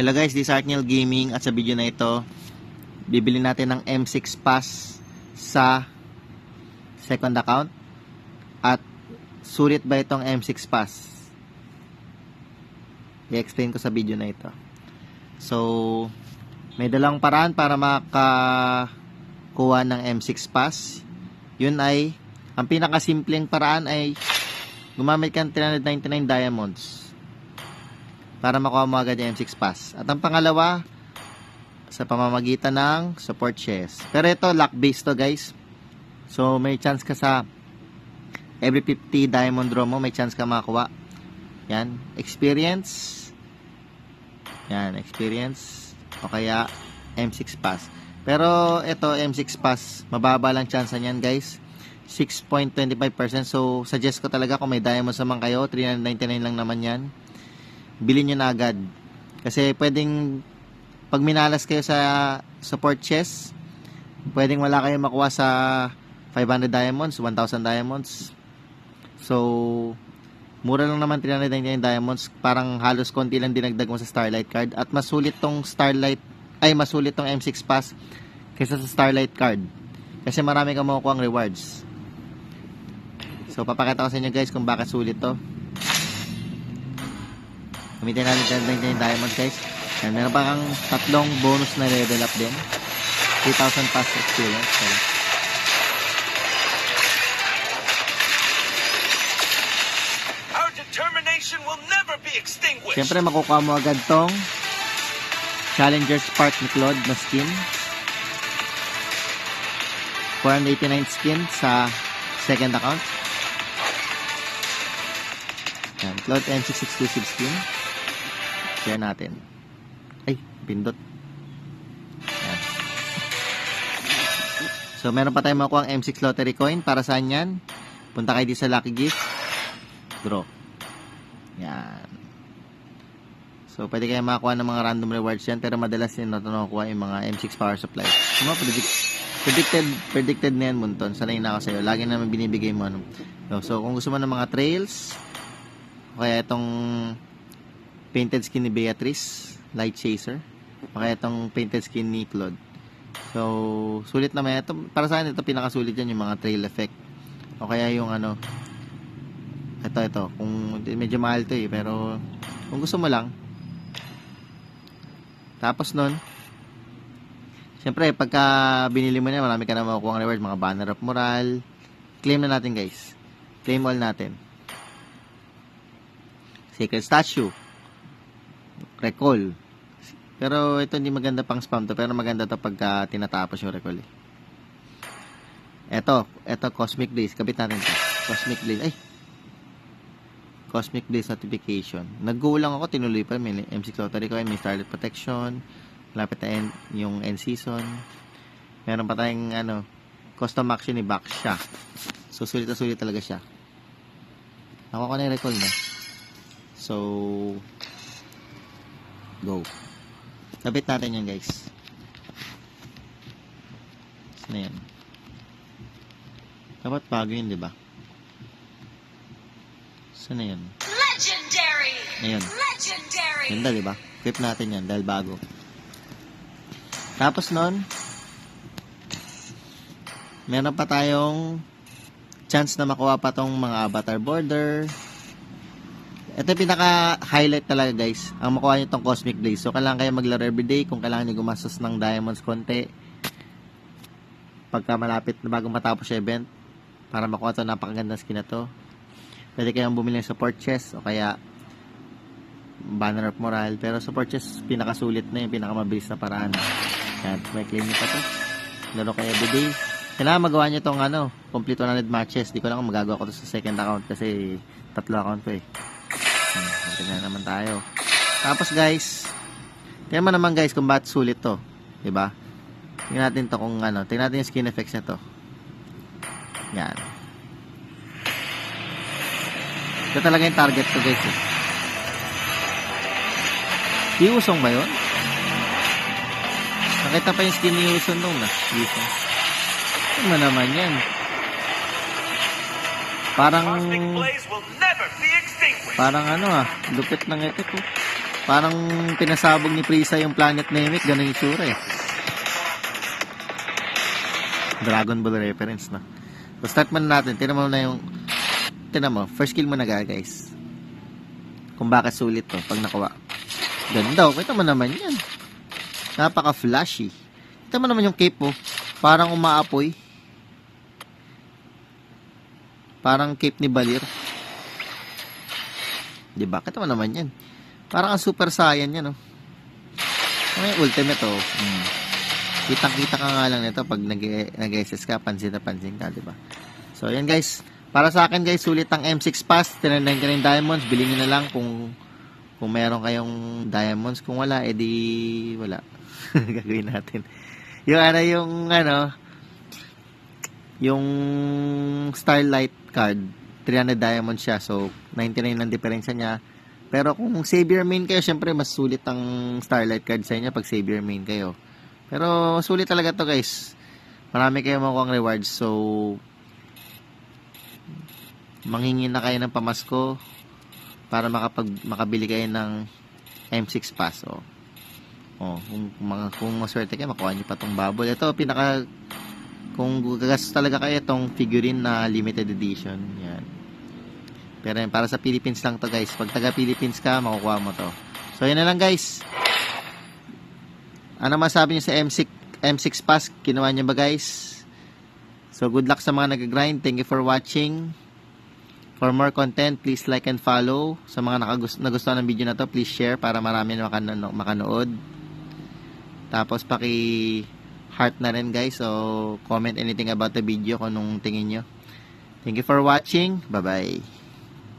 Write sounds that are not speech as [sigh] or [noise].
Hello guys, this is Arknel Gaming at sa video na ito, bibili natin ng M6 Pass sa second account at sulit ba itong M6 Pass? I-explain ko sa video na ito. So, may dalang paraan para makakuha ng M6 Pass. Yun ay, ang pinakasimpleng paraan ay gumamit ka ng 399 diamonds para makuha mo agad yung M6 Pass. At ang pangalawa, sa pamamagitan ng support chest. Pero ito, luck based to guys. So, may chance ka sa every 50 diamond draw mo, may chance ka makakuha. Yan. Experience. Yan, experience. O kaya, M6 Pass. Pero, ito, M6 Pass, mababa lang chance niyan guys. 6.25%. So, suggest ko talaga kung may diamonds naman kayo, 399 lang naman yan bilhin nyo na agad. Kasi pwedeng, pag minalas kayo sa support chest, pwedeng wala kayong makuha sa 500 diamonds, 1,000 diamonds. So, mura lang naman 399 diamonds. Parang halos konti lang dinagdag mo sa Starlight card. At masulit tong Starlight, ay masulit tong M6 Pass kaysa sa Starlight card. Kasi marami kang makukuha ang rewards. So, papakita ko sa inyo guys kung bakit sulit to. Gamitin natin 1099 diamonds guys. And meron pa kang tatlong bonus na level up din. 3,000 past experience. So. Siyempre makukuha mo agad tong Challenger Spark ni Claude na skin. 489 skin sa second account. Yan, Claude M6 exclusive skin. Share natin. Ay, pindot. Yan. So, meron pa tayong makuha ang M6 lottery coin. Para saan yan? Punta kayo dito sa Lucky Gift. Draw. Yan. So, pwede kayo makakuha ng mga random rewards yan. Pero madalas yun nakukuha yung mga M6 power supply. Yung mga predict, predicted, predicted na yan, Munton. Sanay na ako sa'yo. Lagi naman binibigay mo. Ano. So, so, kung gusto mo ng mga trails, kaya itong painted skin ni Beatrice, Light Chaser. Kaya itong painted skin ni Claude. So, sulit naman. Ito, para sa akin, ito pinakasulit yan, yung mga trail effect. O kaya yung ano, ito, ito. Kung medyo mahal to eh, pero kung gusto mo lang. Tapos nun, Siyempre, pagka binili mo na, marami ka na makukuha ng rewards, mga banner of moral. Claim na natin, guys. Claim all natin. Sacred statue. Recall. Pero ito hindi maganda pang spam to, pero maganda to pagka tinatapos yung recall eh. Ito, ito Cosmic Blaze. Kabit natin to. Cosmic Blaze. Ay, Cosmic Blaze notification. Nag-go lang ako, tinuloy pa. May M6 Lottery ko, may Starlit Protection. Lapit na end, yung end season. Meron pa tayong ano, custom action ni Baksha. So, sulit na sulit talaga siya. Ako ko na yung recall na. So, go. Kapit natin yan, guys. Na yan? Dapat bago yun, di ba? Saan na yan? Legendary! Ayan. Legendary! Ganda, di ba? Equip natin yan dahil bago. Tapos nun, meron pa tayong chance na makuha pa tong mga avatar border. Ito pinaka-highlight talaga guys. Ang makuha nyo tong Cosmic Blaze. So, kailangan kayo maglaro everyday kung kailangan nyo gumastos ng diamonds konti. Pagka malapit na bago matapos yung event. Para makuha to napakaganda skin na to. Pwede kayong bumili ng support chest o kaya banner of moral. Pero support chest, pinakasulit na yung pinakamabilis na paraan. Yan, may claim nyo pa to. Laro kayo everyday. Kailangan magawa nyo tong ano, complete 100 matches. Di ko lang magagawa ko to sa second account kasi tatlo account ko eh. Tingnan naman tayo. Tapos guys, tingnan mo naman guys kung bakit sulit to. ba? Tingnan natin to kung ano, tingnan natin yung skin effects na to. Yan. Ito talaga yung target ko guys eh. Iusong ba yun? Nakita pa yung skin ni Wilson nung na. Wilson. Ano naman yan? Parang... Parang ano ah. Lupit ng ito ko. Parang pinasabog ni Prisa yung Planet Namek, ganun yung tsura eh. Dragon Ball reference na. So start man natin, tinan mo na yung, tinan mo, first kill mo na guys. Kung bakit sulit to, pag nakuha. Ganda, oh. kita mo naman yan. Napaka-flashy. Kita mo naman yung cape oh. Parang umaapoy. Parang cape ni Balir. Di ba? Kita mo naman yan. Parang ang super saiyan yan, oh. Ano yung ultimate, oh. Hmm. Kitang-kita ka nga lang nito pag nag- nag-SS ka, pansin na pansin ka, di ba? So, yan guys. Para sa akin guys, sulit ang M6 Pass, 399 diamonds. Bilhin nyo na lang kung kung meron kayong diamonds. Kung wala, edi wala. [laughs] Gagawin natin. Yung ano, yung ano, yung Starlight card, 300 diamonds siya. So, 99 ang diferensya niya. Pero kung Savior main kayo, syempre mas sulit ang Starlight card sa inyo pag Savior main kayo. Pero sulit talaga to guys. Marami kayo makuha rewards. So, manghingi na kayo ng pamasko para makapag makabili kayo ng M6 pass. Oh. Oh, kung kung maswerte kayo makuha niyo pa tong bubble. Ito pinaka kung gagastos talaga kayo itong figurine na limited edition. Yan. Pero yan, para sa Philippines lang to guys. Pag taga Philippines ka, makukuha mo to. So yun na lang guys. Ano masabi niyo sa M6 M6 pass? Kinuha niyo ba guys? So good luck sa mga nag-grind. Thank you for watching. For more content, please like and follow. Sa mga nagustuhan ng video na to, please share para marami na makano- makanood. Tapos paki heart na rin guys. So comment anything about the video kung anong tingin nyo. Thank you for watching. Bye-bye.